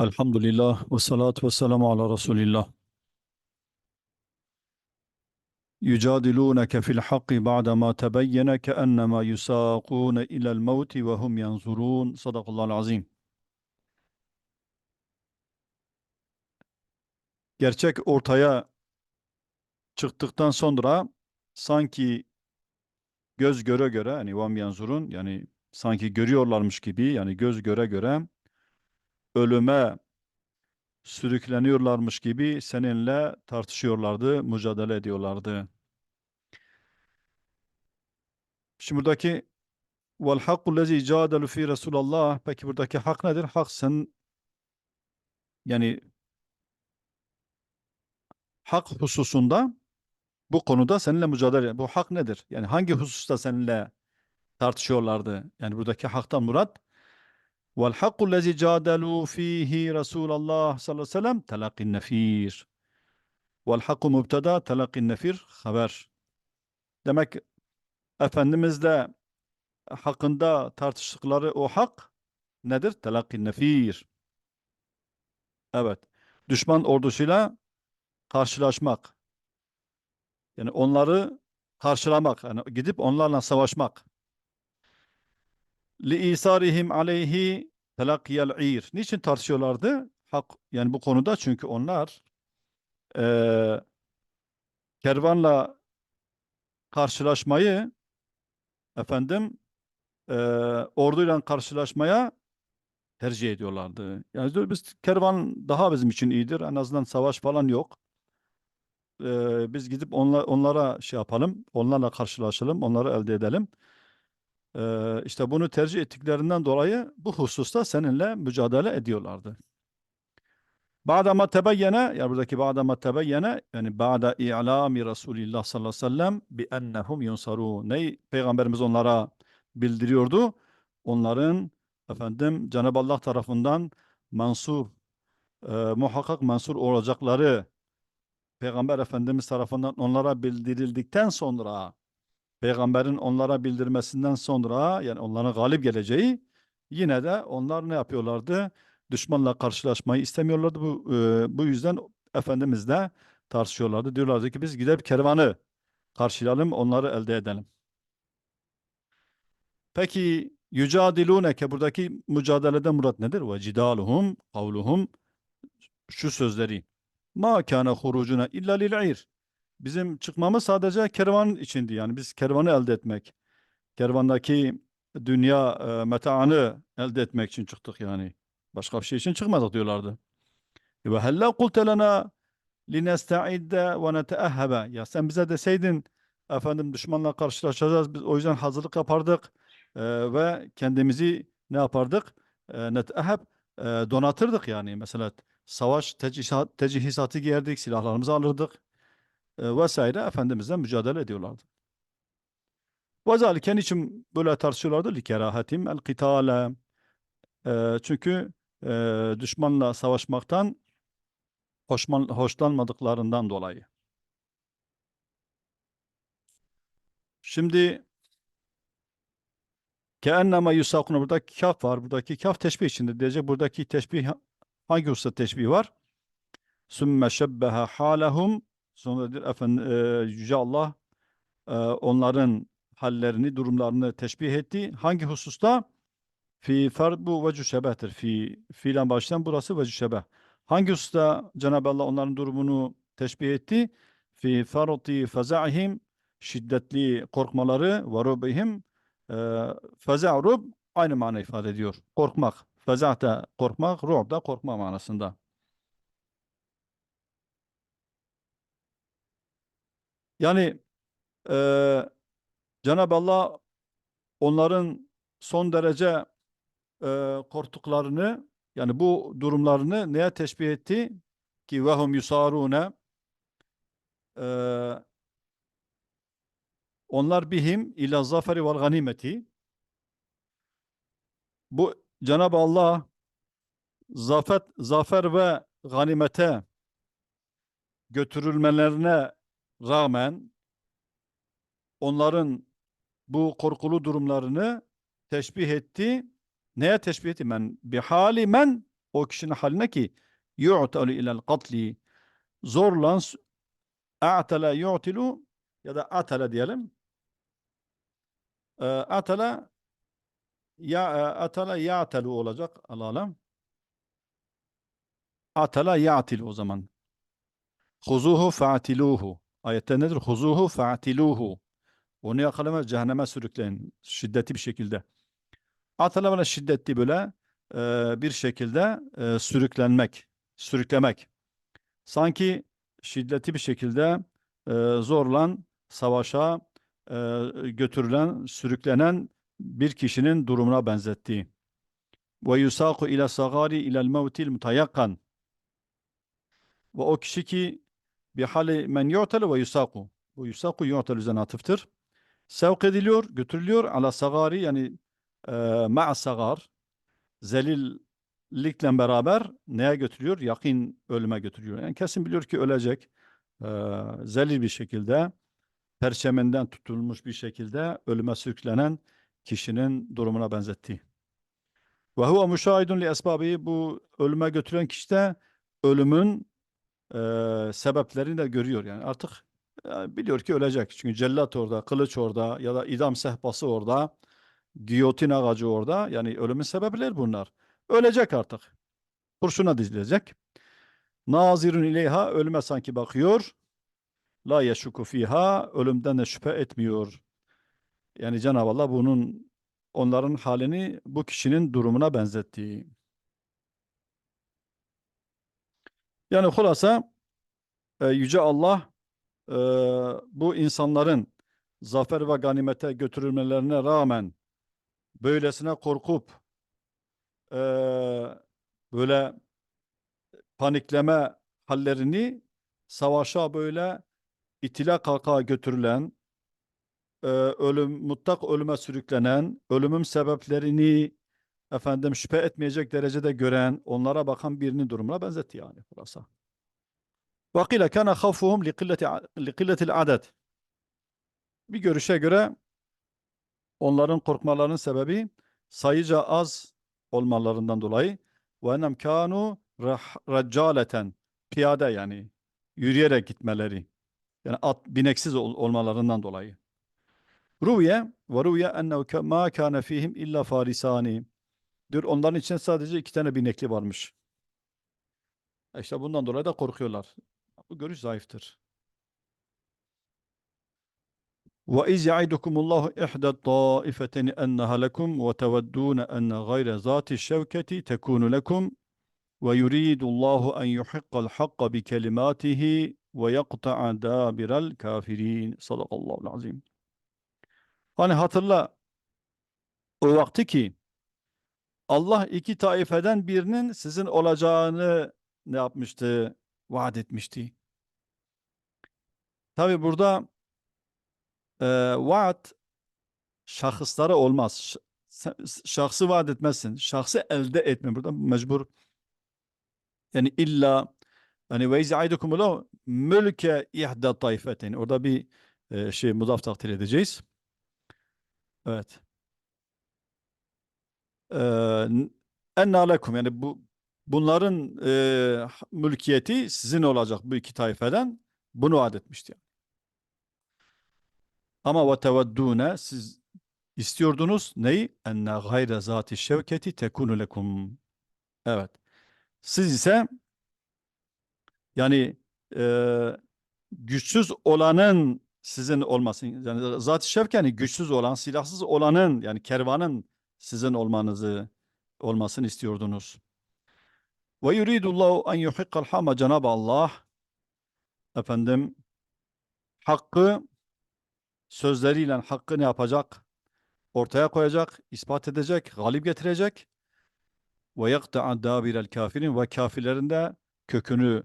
Elhamdülillah ve salatu ve selamu ala Resulillah. Yücadilûneke fil hakkı ba'dema tebeyyene keennema yusâkûne ilel mevti ve hum yanzurûn. Sadakallahu azim. Gerçek ortaya çıktıktan sonra sanki göz göre göre yani vam yanzurun yani sanki görüyorlarmış gibi yani göz göre göre ölüme sürükleniyorlarmış gibi seninle tartışıyorlardı, mücadele ediyorlardı. Şimdi buradaki vel hakku lezi cadelu fi Resulallah peki buradaki hak nedir? Hak sen yani hak hususunda bu konuda seninle mücadele. Bu hak nedir? Yani hangi hususta seninle tartışıyorlardı? Yani buradaki haktan murat vel hakku lezi cadelu fihi Resulallah sallallahu aleyhi ve sellem telakkin nefir. Vel hakku mübteda telakkin nefir haber. Demek Efendimizle hakkında tartıştıkları o hak nedir? Telakkin nefir. Evet. Düşman ordusuyla karşılaşmak. Yani onları karşılamak. Yani gidip onlarla savaşmak. Li isarihim aleyhi telakkiyel ir. Niçin tartışıyorlardı? Hak, yani bu konuda çünkü onlar eee kervanla karşılaşmayı efendim eee orduyla karşılaşmaya tercih ediyorlardı. Yani diyor, biz kervan daha bizim için iyidir. En azından savaş falan yok. Eee, biz gidip onla, onlara şey yapalım, onlarla karşılaşalım, onları elde edelim. Eee işte bunu tercih ettiklerinden dolayı bu hususta seninle mücadele ediyorlardı. Ba'dama tebeyyene, yani buradaki ba'dama tebeyyene, yani ba'da i'lami Resulillah sallallahu aleyhi ve sellem bi ennehum yunsarun. Ne Peygamberimiz onlara bildiriyordu? Onların efendim Cenab-ı Allah tarafından mansur, e, muhakkak mansur olacakları Peygamber Efendimiz tarafından onlara bildirildikten sonra Peygamberin onlara bildirmesinden sonra yani onların galip geleceği yine de onlar ne yapıyorlardı? Düşmanla karşılaşmayı istemiyorlardı. Bu, e, bu yüzden Efendimizle tartışıyorlardı. Diyorlardı ki biz gidip kervanı karşılayalım, onları elde edelim. Peki yücadilûneke buradaki mücadeleden murat nedir? Ve cidaluhum kavluhum şu sözleri. Ma kana hurucuna illa lil'ir. Bizim çıkmamız sadece kervan içindi. Yani biz kervanı elde etmek. Kervandaki dünya e, metaını elde etmek için çıktık yani. Başka bir şey için çıkmadık diyorlardı. Ve hella kulte lena linesta'idde ve neteahhebe. Ya sen bize deseydin efendim düşmanla karşılaşacağız. Biz o yüzden hazırlık yapardık e, ve kendimizi ne yapardık? E, e, donatırdık yani. Mesela savaş tecihizatı giyerdik, silahlarımızı alırdık e, vesaire Efendimizle mücadele ediyorlardı. Ve zalike için böyle tartışıyorlardı? Likerahatim el kitale. E, çünkü e, düşmanla savaşmaktan hoşman, hoşlanmadıklarından dolayı. Şimdi keennema yusakuna burada kaf var. Buradaki kaf teşbih içinde diyecek. Buradaki teşbih hangi hususta teşbih var? Sümme şebbeha halehum sonra efendim e, Yüce Allah e, onların hallerini, durumlarını teşbih etti. Hangi hususta? Fi farbu vecü şebehtir. Fi fiilen başlayan burası vecü şebeh. Hangi hususta Cenab-ı Allah onların durumunu teşbih etti? Fi farati feza'ihim şiddetli korkmaları ve rubihim feza' rub aynı mana ifade ediyor. Korkmak. Feza' da korkmak, rub da korkma manasında. Yani eee Cenab-ı Allah onların son derece eee korktuklarını yani bu durumlarını neye teşbih etti? Ki vehum yusarune eee onlar bihim ila zaferi vel ganimeti bu Cenab-ı Allah zafet, zafer ve ganimete götürülmelerine rağmen onların bu korkulu durumlarını teşbih etti. Neye teşbih etti? Men bihali men o kişinin haline ki yu'talu ilel katli zorla s- a'tala yu'tilu ya da atala diyelim. Ee, atala ya e, atala ya'talu olacak Allah alem. Atala ya'til o zaman. Huzuhu fa'tiluhu. Ayette nedir? Huzuhu fa'tiluhu. Onu yakalama cehenneme sürükleyin. Şiddetli bir şekilde. Atala böyle şiddetli böyle e, bir şekilde e, sürüklenmek, sürüklemek. Sanki şiddetli bir şekilde e, zorlan savaşa e, götürülen, sürüklenen bir kişinin durumuna benzettiği. Ve yusaku ila sagari ila'l mevtil mutayakkan. Ve o kişi ki bir hali men yu'telu ve yusaku. Bu yusaku yu'telu üzerine atıftır. Sevk ediliyor, götürülüyor ala sagari yani e, ma'a sagar zelillikle beraber neye götürüyor? Yakin ölüme götürüyor. Yani kesin biliyor ki ölecek. E, zelil bir şekilde perçeminden tutulmuş bir şekilde ölüme sürüklenen kişinin durumuna benzettiği. Ve huve müşahidun li esbabi bu ölüme götüren kişi de ölümün e, sebeplerini de görüyor. Yani artık e, biliyor ki ölecek. Çünkü cellat orada, kılıç orada ya da idam sehpası orada, giyotin ağacı orada. Yani ölümün sebepleri bunlar. Ölecek artık. Kurşuna dizilecek. Nazirun ileyha ölüme sanki bakıyor. La yeşuku fiha ölümden de şüphe etmiyor. Yani Cenab-ı Allah bunun onların halini bu kişinin durumuna benzettiği. Yani hulasa e, Yüce Allah e, bu insanların zafer ve ganimete götürülmelerine rağmen böylesine korkup e, böyle panikleme hallerini savaşa böyle itila kalka götürülen e, ölüm mutlak ölüme sürüklenen ölümün sebeplerini efendim şüphe etmeyecek derecede gören onlara bakan birinin durumuna benzetti yani burası. Li qilleti li qilletil adet. Bir görüşe göre onların korkmalarının sebebi sayıca az olmalarından dolayı ennem kanu raccaleten piyade yani yürüyerek gitmeleri yani at bineksiz ol- olmalarından dolayı. Ruviye ve ruviye ennehu ma kana fihim illa farisani. Diyor onların için sadece iki tane binekli varmış. İşte bundan dolayı da korkuyorlar. Bu görüş zayıftır. وإذ يعدكم الله إحدى الطائفتين أنها لكم وتودون أن غير ذات الشوكة تكون لكم ويريد الله أن يحق الحق بكلماته ويقطع دابر الكافرين صدق الله العظيم Hani hatırla o vakti ki Allah iki taifeden birinin sizin olacağını ne yapmıştı? Vaat etmişti. Tabi burada e, vaat şahıslara olmaz. Şahsı vaat etmezsin. Şahsı elde etme. Burada mecbur yani illa hani ve izaidukumullah mülke ihda taifetin. Orada bir e, şey mudaf takdir edeceğiz. Evet. Enna lekum yani bu bunların e, mülkiyeti sizin olacak bu iki taifeden. Bunu vaat etmişti. yani. Ama ve teveddûne siz istiyordunuz neyi? Enne gayre zati şevketi tekunu lekum. Evet. Siz ise yani e, güçsüz olanın sizin olmasın. Yani zat-ı şevk yani güçsüz olan, silahsız olanın yani kervanın sizin olmanızı olmasını istiyordunuz. Ve yuridullahu en yuhiqqal hama Cenab-ı Allah efendim hakkı sözleriyle hakkı ne yapacak? Ortaya koyacak, ispat edecek, galip getirecek. Ve yakta'a dabirel kafirin ve kafirlerin de kökünü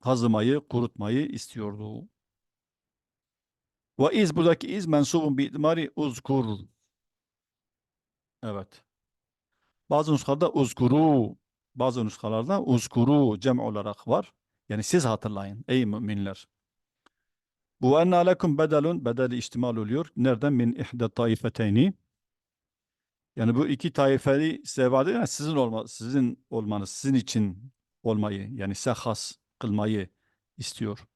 kazımayı, kurutmayı istiyordu. Ve iz buradaki iz mensubun bi itmari uzkur. Evet. Bazı nuskalarda uzkuru, bazı nuskalarda uzkuru cem olarak var. Yani siz hatırlayın ey müminler. Bu enne lekum bedelun bedeli ihtimal oluyor. Nereden? Min ihde taifeteyni. Yani bu iki taifeli ediyor. Yani sizin olma, sizin olmanız, sizin için olmayı yani size has kılmayı istiyor.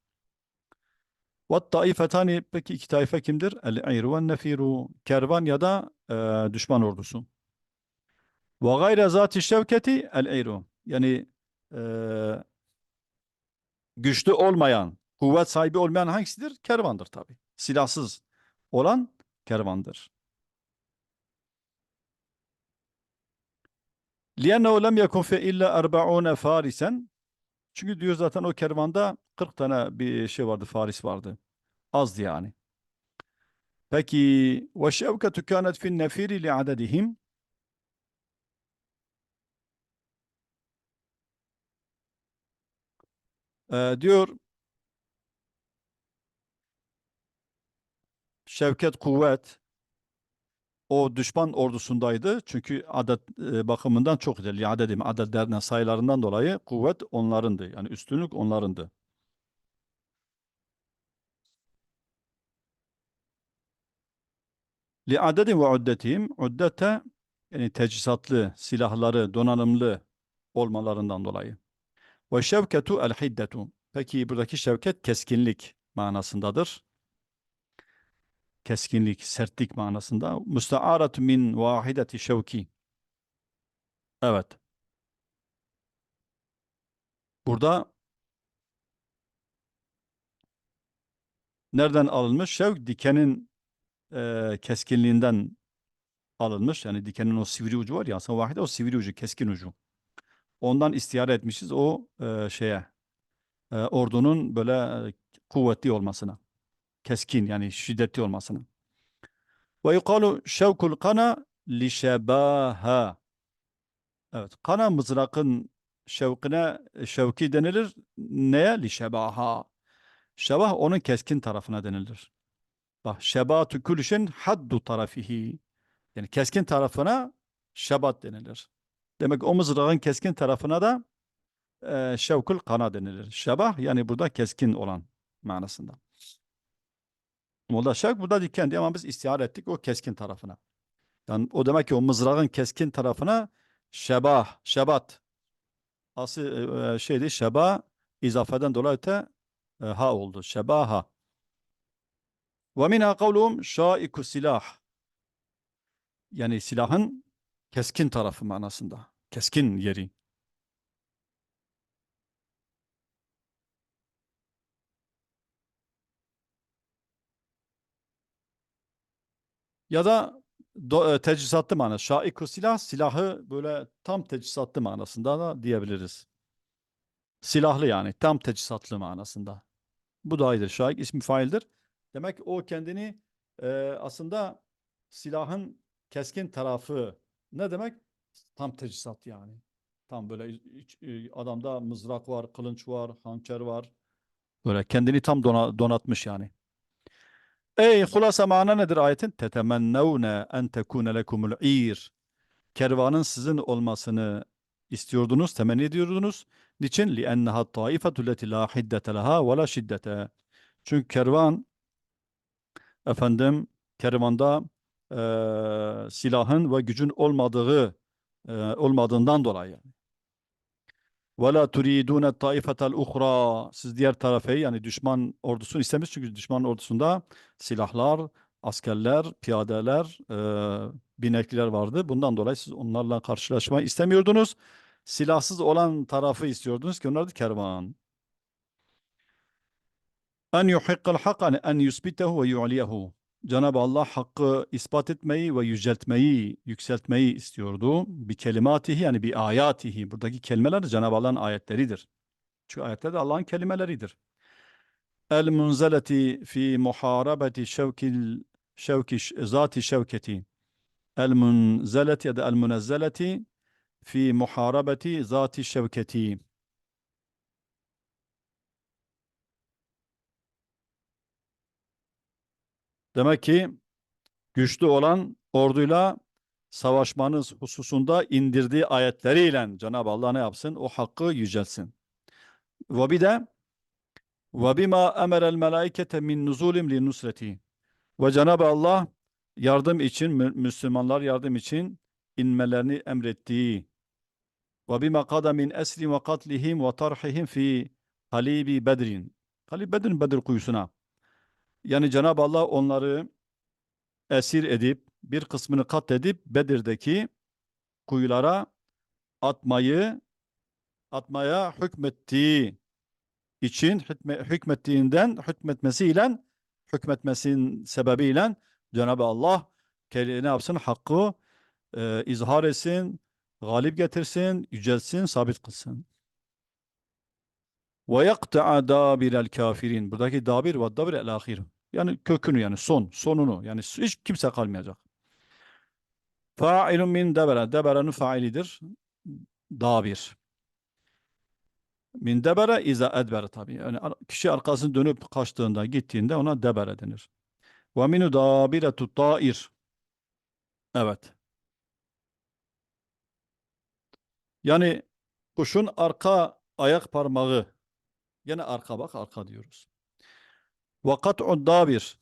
Ve taifetani peki iki taife kimdir? El-İru ve nefiru. Kervan ya da e, düşman ordusu. Ve gayre zati şevketi el-İru. Yani e, güçlü olmayan, kuvvet sahibi olmayan hangisidir? Kervandır tabi. Silahsız olan kervandır. لِيَنَّهُ لَمْ يَكُنْ فِي إِلَّا أَرْبَعُونَ فَارِسًا çünkü diyor zaten o kervanda 40 tane bir şey vardı, Faris vardı. Azdı yani. Peki ve şevketu kânet fin nefiri li adedihim ee, diyor şevket kuvvet o düşman ordusundaydı. Çünkü adet e, bakımından çok güzel. Adedim adetlerden sayılarından dolayı kuvvet onlarındı. Yani üstünlük onlarındı. Li adedin ve uddetihim uddete yani teçhizatlı, silahları, donanımlı olmalarından dolayı. Ve şevketu el hiddetu. Peki buradaki şevket keskinlik manasındadır. Keskinlik, sertlik manasında. Müstearat min vahideti şevki. Evet. Burada nereden alınmış? Şevk dikenin e, keskinliğinden alınmış. Yani dikenin o sivri ucu var ya aslında vahide o sivri ucu, keskin ucu. Ondan istiyare etmişiz o e, şeye e, ordunun böyle e, kuvvetli olmasına. Keskin yani şiddetli olmasına. Ve yukalu şevkul kana li şebaha. Evet, kana mızrakın şevkine şevki denilir. Neye? Li şebaha. Şebah onun keskin tarafına denilir. Bak şebatu kulli şeyin haddu tarafihi. Yani keskin tarafına şebat denilir. Demek o mızrağın keskin tarafına da e, şevkul kana denilir. Şebah yani burada keskin olan manasında. Burada şevk burada diken diye ama biz istihar ettik o keskin tarafına. Yani o demek ki o mızrağın keskin tarafına şebah, şebat. Asıl e, e, şeydi şeba izafeden dolayı da e, ha oldu. Şebaha. Ve minha kavluhum şaiku silah. Yani silahın keskin tarafı manasında. Keskin yeri. Ya da do, e, teçhizatlı manası. Şaiku silah, silahı böyle tam teçhizatlı manasında da diyebiliriz. Silahlı yani, tam teçhizatlı manasında. Bu da iyidir. Şaik ismi faildir. Demek o kendini e, aslında silahın keskin tarafı ne demek? Tam teçhizat yani. Tam böyle e, adamda mızrak var, kılınç var, hançer var. Böyle kendini tam dona- donatmış yani. Ey hulasa mana nedir ayetin? Tetemennevne en tekune lekumul ir. Kervanın sizin olmasını istiyordunuz, temenni ediyordunuz. Niçin? Li enneha taifetu leti la hiddete leha ve la şiddete. Çünkü kervan efendim kervanda e, silahın ve gücün olmadığı e, olmadığından dolayı. Ve la turidune taifetel uhra. Siz diğer tarafı yani düşman ordusunu istemiyorsunuz çünkü düşman ordusunda silahlar, askerler, piyadeler, e, binekliler vardı. Bundan dolayı siz onlarla karşılaşma istemiyordunuz. Silahsız olan tarafı istiyordunuz ki onlar da kervan. En yuhikkal hak en yusbitehu ve. Cenab-ı Allah hakkı ispat etmeyi ve yüceltmeyi, yükseltmeyi istiyordu. Bir kelimatihi yani bir ayatihi. Buradaki kelimeler Cenab-ı Allah'ın ayetleridir. Çünkü ayetler de Allah'ın kelimeleridir. El munzeleti fi muharabeti şevkil şevki zati şevketi. El munzeleti ya da el munezzeleti fi muharabeti zati şevketi. Demek ki güçlü olan orduyla savaşmanız hususunda indirdiği ayetleriyle Cenab-ı Allah ne yapsın? O hakkı yücelsin. Ve bir de emerel melaikete min nuzulim li nusreti. Ve Cenab-ı Allah yardım için Mü- Müslümanlar yardım için inmelerini emrettiği min esri ve katlihim ve tarhihim fi halibi bedrin. Halib Bedir'in Bedir kuyusuna. Yani Cenab-ı Allah onları esir edip bir kısmını katledip Bedir'deki kuyulara atmayı atmaya hükmettiği için hükme, hükmettiğinden hükmetmesiyle hükmetmesinin sebebiyle Cenab-ı Allah ne yapsın? Hakkı e, izhar etsin, galip getirsin, yücelsin, sabit kılsın. Ve yakta'a dabirel kafirin. Buradaki dabir ve dabir el ahir. Yani kökünü yani son, sonunu. Yani hiç kimse kalmayacak. Fa'ilun min debere. Debere'nin failidir. Dabir. Min debere iza edbere tabi. Yani kişi arkasını dönüp kaçtığında, gittiğinde ona debere denir. Ve minu dabiretu ta'ir. Evet. Yani kuşun arka ayak parmağı. Yine arka bak arka diyoruz. Ve kat'u dabir.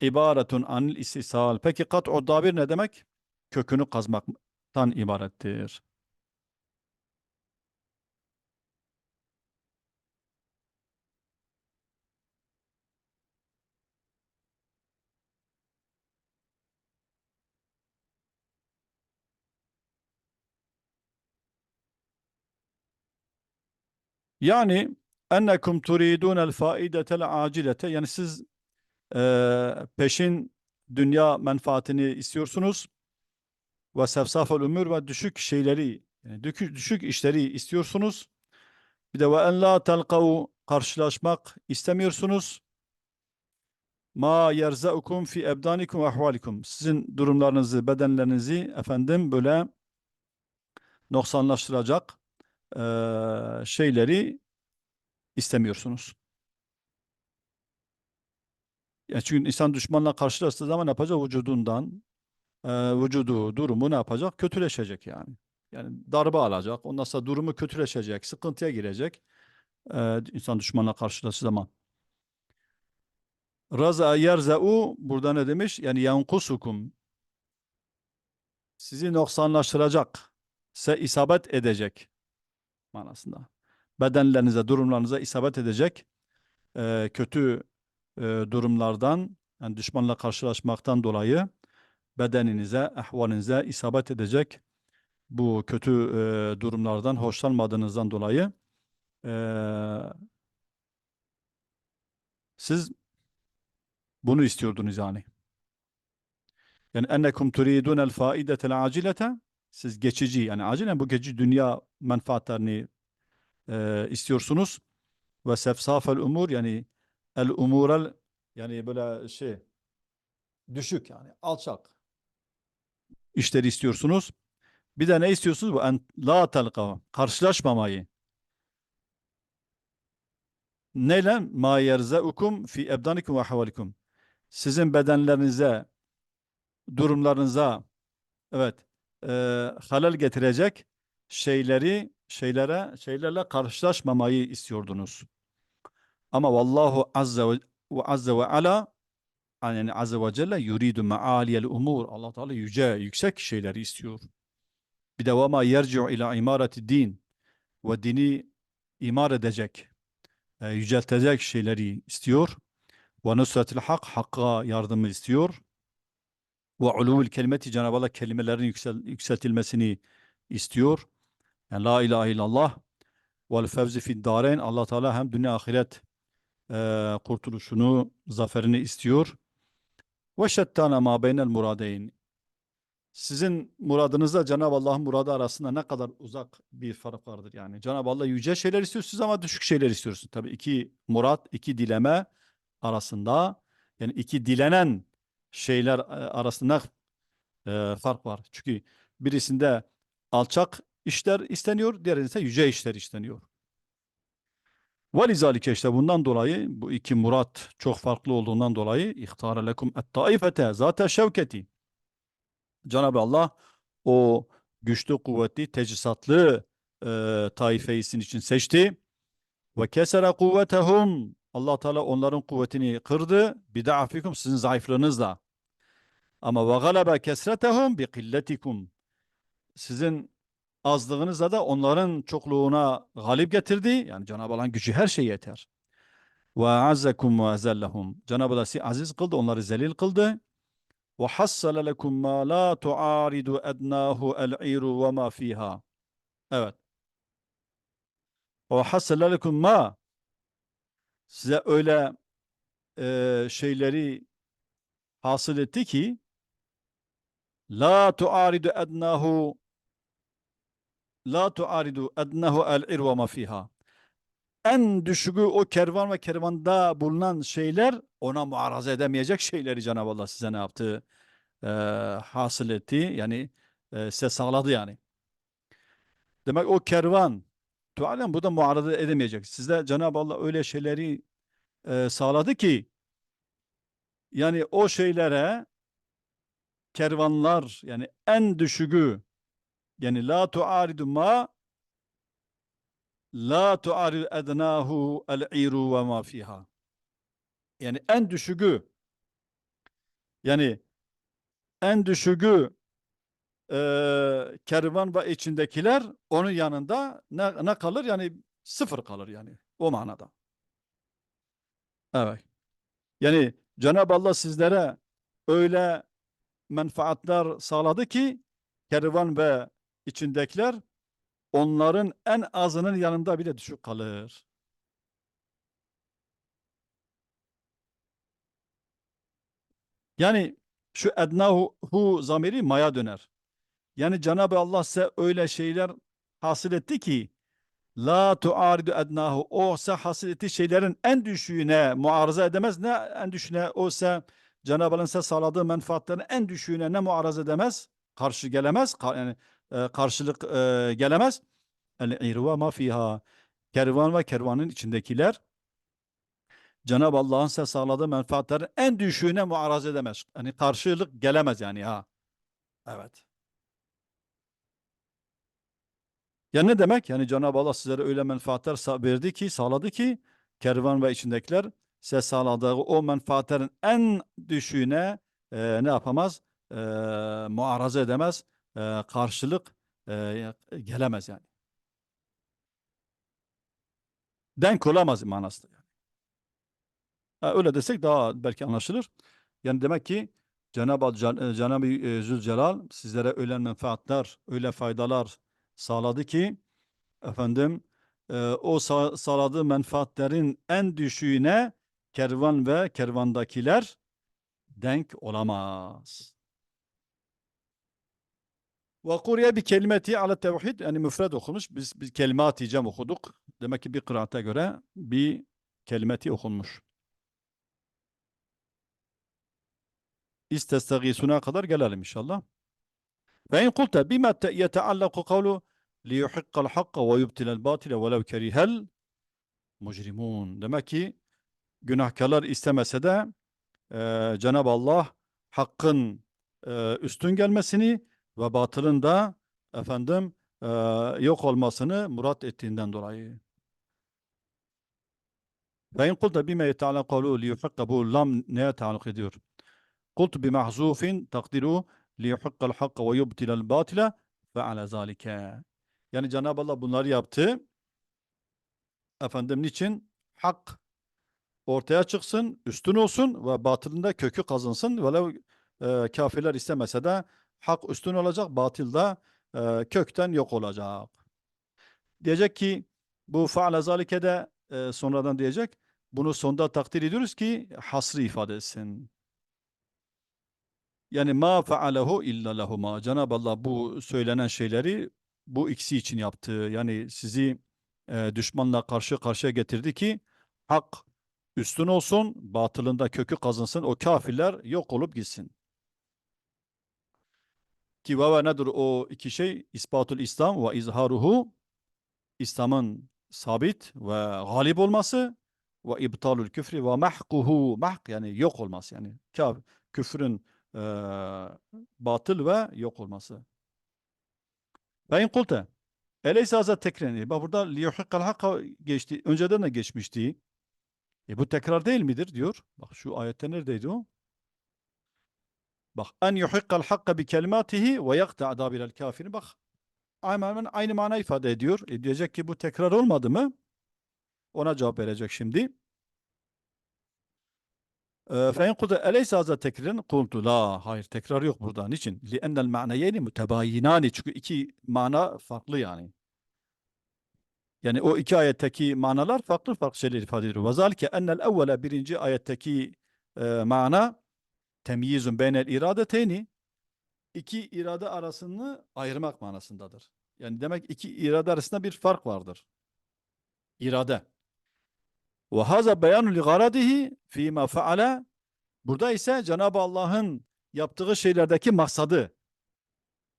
İbaretun anil istisal. Peki kat'u dabir ne demek? Kökünü kazmaktan ibarettir. Yani ennekum turidunel faidetel acilete yani siz eee, peşin dünya menfaatini istiyorsunuz ve sefsafel umur ve düşük şeyleri yani düşük, düşük işleri istiyorsunuz. Bir de ve en la telkav karşılaşmak istemiyorsunuz. Ma yerzaukum fi ebdanikum ve ahvalikum. Sizin durumlarınızı, bedenlerinizi efendim böyle noksanlaştıracak eee, şeyleri istemiyorsunuz. Ya çünkü insan düşmanla karşılaştığı zaman ne yapacak? Vücudundan, e, vücudu, durumu ne yapacak? Kötüleşecek yani. Yani darbe alacak. Ondan sonra durumu kötüleşecek, sıkıntıya girecek. E, insan düşmanla karşılaştığı zaman. Raza yerzeu burada ne demiş? Yani yankusukum. Sizi noksanlaştıracak. Se isabet edecek manasında. Bedenlerinize, durumlarınıza isabet edecek e, kötü e, durumlardan, yani düşmanla karşılaşmaktan dolayı bedeninize, ahvalinize isabet edecek bu kötü e, durumlardan hoşlanmadığınızdan dolayı e, siz bunu istiyordunuz yani. Yani ennekum turidunel faidetel acilete siz geçici yani acilen bu geçici dünya menfaatlerini e, istiyorsunuz ve sefsafel umur yani el umurel yani böyle şey düşük yani alçak işleri istiyorsunuz. Bir de ne istiyorsunuz? Bu en la telqa karşılaşmamayı. Neyle? Ma yerzeukum fi ebdanikum ve havalikum. Sizin bedenlerinize, durumlarınıza evet e, halel getirecek şeyleri şeylere şeylerle karşılaşmamayı istiyordunuz. Ama vallahu azze ve, ve azze ve ala yani azze ve celle yuridu maaliyel umur. Allah Teala yüce, yüksek şeyleri istiyor. Bir de ve ma ila imareti din ve dini imar edecek, e, yüceltecek şeyleri istiyor. Ve nusretil hak, hakka yardımı istiyor. Ve uluvul kelimeti Cenab-ı Allah kelimelerin yüksel, yükseltilmesini istiyor. Yani la ilahe illallah vel fevzi fid dareyn Allah Teala hem dünya ahiret e, kurtuluşunu, zaferini istiyor. Ve şettana ma beynel muradeyn. Sizin muradınızla Cenab-ı Allah'ın muradı arasında ne kadar uzak bir fark vardır yani. Cenab-ı Allah yüce şeyler istiyorsunuz ama düşük şeyler istiyorsunuz. Tabii iki murat, iki dileme arasında yani iki dilenen şeyler e, arasında e, fark var. Çünkü birisinde alçak işler isteniyor, diğerinde ise yüce işler isteniyor. Velizalike işte bundan dolayı bu iki murat çok farklı olduğundan dolayı ihtara lekum et-taifete zate şevketi. Cenab-ı Allah o güçlü, kuvvetli, teçhizatlı e, taifeyi için seçti. Ve kesere kuvvetehum. Allah Teala onların kuvvetini kırdı. Bida'afikum sizin zayıflığınızla. Ama ve galebe kesretehum bi killetikum. Sizin azlığınızla da onların çokluğuna galip getirdi. Yani Cenab-ı Allah'ın gücü her şeye yeter. Ve azzekum ve ezellehum. Cenab-ı Allah sizi aziz kıldı, onları zelil kıldı. Ve hassale lekum ma la tuaridu ednahu el-iru ve ma fiha. Evet. Ve hassale lekum ma size öyle e, şeyleri hasıl etti ki la tuaridu ednahu la tuaridu ednahu el-ir ve ma fiha. En düşüğü o kervan ve kervanda bulunan şeyler ona muaraza edemeyecek şeyleri Cenab-ı Allah size ne yaptı? Ee, hasıl etti. Yani e, size sağladı yani. Demek o kervan tualen bu da muarada edemeyecek. Sizde Cenab-ı Allah öyle şeyleri e, sağladı ki yani o şeylere kervanlar yani en düşüğü yani la tuaridu ma la tuaridu ednahu el-iru ve ma fiha. Yani en düşüğü yani en düşüğü e, kervan ve içindekiler onun yanında ne, ne kalır? Yani sıfır kalır yani o manada. Evet. Yani Cenab-ı Allah sizlere öyle menfaatler sağladı ki kervan ve içindekiler onların en azının yanında bile düşük kalır. Yani şu ednahu hu zamiri maya döner. Yani Cenab-ı Allah size öyle şeyler hasıl etti ki la tuaridu ednahu o ise hasıl ettiği şeylerin en düşüğüne muarıza edemez. Ne en düşüğüne o ise Cenab-ı Allah'ın size sağladığı menfaatlerin en düşüğüne ne muarız edemez? Karşı gelemez. Ka- yani e, karşılık e, gelemez. El-iru ve ma fiha. Kervan ve kervanın içindekiler Cenab-ı Allah'ın size sağladığı menfaatlerin en düşüğüne muarız edemez. Yani karşılık gelemez yani ha. Evet. Ya ne demek? Yani Cenab-ı Allah sizlere öyle menfaatler verdi ki, sağladı ki kervan ve içindekiler size sağladığı o menfaatlerin en düşüğüne e, ne yapamaz? E, muaraza edemez. E, karşılık e, gelemez yani. Denk olamaz manasında. Yani. Ha, öyle desek daha belki anlaşılır. Yani demek ki Cenab-ı e, Cenab-ı e, Zülcelal sizlere öyle menfaatler, öyle faydalar sağladı ki efendim e, o sa- sağladığı menfaatlerin en düşüğüne kervan ve kervandakiler denk olamaz. Ve kuriye bir kelimeti ala tevhid yani müfred okumuş. Biz bir kelimati cem okuduk. Demek ki bir kıraate göre bir kelimeti okunmuş. İstestagisuna kadar gelelim inşallah. Ve in kulta bima te- yeteallaku kavlu liyuhiqqal hakka ve yubtilel batile velev kerihel mujrimun. Demek ki günahkarlar istemese de e, Cenab-ı Allah hakkın e, üstün gelmesini ve batılın da efendim e, yok olmasını murat ettiğinden dolayı. Ve in kulta bime yeteala kavlu liyuhakka bu lam neye taalluk ediyor? Kultu bi mahzufin takdiru liyuhakkal hakka ve yubtilel batile ve ala zalike. Yani Cenab-ı Allah bunları yaptı. Efendim niçin? Hak ortaya çıksın, üstün olsun ve batılın da kökü kazınsın. Velev e, kafirler istemese de hak üstün olacak, batıl da e, kökten yok olacak. Diyecek ki bu faale zalike de e, sonradan diyecek. Bunu sonda takdir ediyoruz ki hasrı ifade etsin. Yani ma faalehu illa lehuma. Cenab-ı Allah bu söylenen şeyleri bu ikisi için yaptı. Yani sizi e, düşmanla karşı karşıya getirdi ki hak üstün olsun, batılında kökü kazınsın, o kafirler yok olup gitsin. Ki ve nedir o iki şey? İspatul İslam ve izharuhu İslam'ın sabit ve galip olması ve ibtalul küfri ve mahkuhu mahk yani yok olması yani kaf küfrün e, batıl ve yok olması. Ve in kulte eleyse hazret tekreni. Burada liyuhikkal hakka geçti. Önceden de geçmişti. E bu tekrar değil midir diyor. Bak şu ayette neredeydi o? Bak en yuhikkal hakka bi kelimatihi ve yakta dabirel kafirin. Bak hemen aynı mana ifade ediyor. E diyecek ki bu tekrar olmadı mı? Ona cevap verecek şimdi. فَاِنْ قُلْتَ اَلَيْسَ هَذَا tekrin قُلْتُ La. Hayır tekrar yok burada. Niçin? لِأَنَّ الْمَعْنَيَيْنِ مُتَبَايِنَانِ Çünkü iki mana farklı yani. Yani o iki ayetteki manalar farklı farklı şeyler ifade ediyor. وَذَلْكَ اَنَّ الْاَوَّلَ Birinci ayetteki e, mana temyizun beynel iradeteyni iki irade arasını ayırmak manasındadır. Yani demek iki irade arasında bir fark vardır. İrade. Ve haza beyanu li garadihi fîmâ feale Burada ise Cenab-ı Allah'ın yaptığı şeylerdeki maksadı.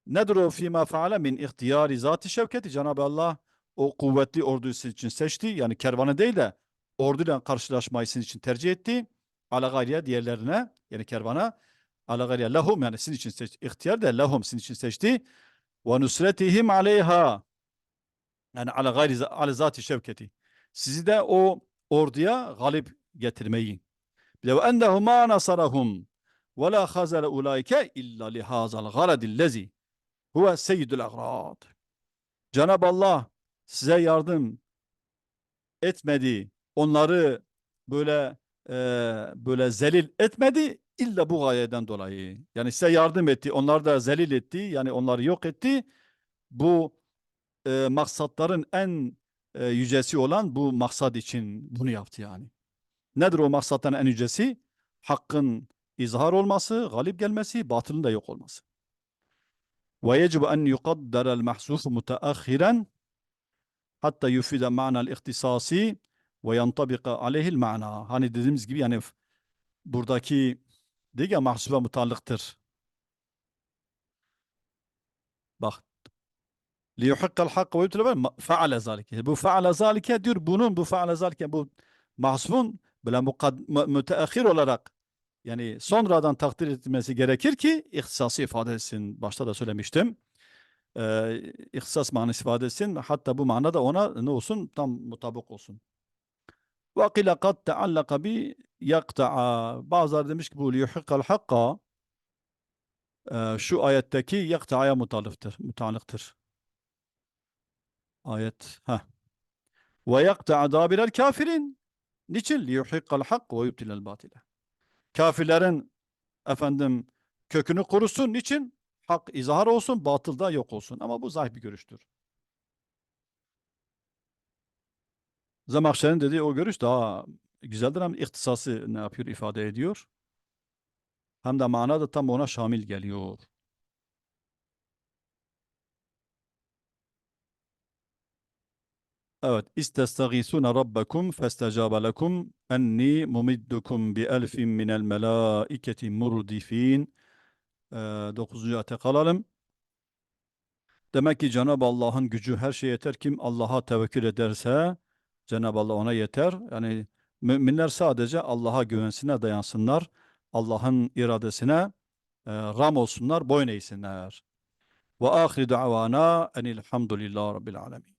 Nedir o fîmâ feale min ihtiyari zati şevketi? Cenab-ı Allah o kuvvetli orduyu için seçti. Yani kervanı değil de orduyla karşılaşmayı sizin için tercih etti. Ala gayriye diğerlerine yani kervana ala gayriye lahum yani sizin için seçti. İhtiyar da lahum sizin için seçti. Ve nusretihim aleyha yani ala gayri zati şevketi. Sizi de o orduya galip getirmeyi. Ve ennehu ma nasarahum ve la khazala ulaike illa li hazal garadillezi huve seyyidul agrad. Cenab-ı Allah size yardım etmedi. Onları böyle e, böyle zelil etmedi illa bu gayeden dolayı. Yani size yardım etti. Onları da zelil etti. Yani onları yok etti. Bu e, maksatların en e, yücesi olan bu maksat için bunu yaptı yani. Nedir o maksatların en yücesi? Hakkın izhar olması, galip gelmesi, batılın da yok olması. Yecibu en yuqaddara'l mahsufu müteahhiren hatta yufide ma'na'l ihtisasi ve yantabika aleyhi'l ma'na. Hani dediğimiz gibi yani buradaki dedik ya mahsuba mutallıktır. Bak liyuhikkal hakka ve yutlebe feale zalike. Bu feale zalike diyor bunun bu feale zalike bu mahsubun böyle müteahhir olarak yani sonradan takdir edilmesi gerekir ki ihtisası ifade. Başta da söylemiştim. Ee, ihtisas manası ifade etsin. Hatta bu manada ona ne olsun? Tam mutabık olsun. Kile kad teallaka bi yakta'a. Bazıları demiş ki bu liyuhikkal hakka e, şu ayetteki yakta'ya mutallıktır. Mutallıktır. Ayet. Ha. Ve yakta'a dabirel kafirin. Niçin? Liyuhikkal hak ve yubtilel batile. Kafirlerin efendim kökünü kurusun. Niçin? Hak izhar olsun, batıl da yok olsun. Ama bu zahir bir görüştür. Zemakşer'in dediği o görüş daha güzeldir ama ihtisası ne yapıyor ifade ediyor. Hem de mana da tam ona şamil geliyor. Evet. İstestagisune rabbekum festecabe lekum enni mumiddukum bi elfin minel melaiketi murdifin. Ee, 9. ayete kalalım. Demek ki Cenab-ı Allah'ın gücü her şeye yeter. Kim Allah'a tevekkül ederse Cenab-ı Allah ona yeter. Yani müminler sadece Allah'a güvensine dayansınlar. Allah'ın iradesine e, ram olsunlar, boyun eğsinler. Ve ahir davana enilhamdülillahi rabbil alemin.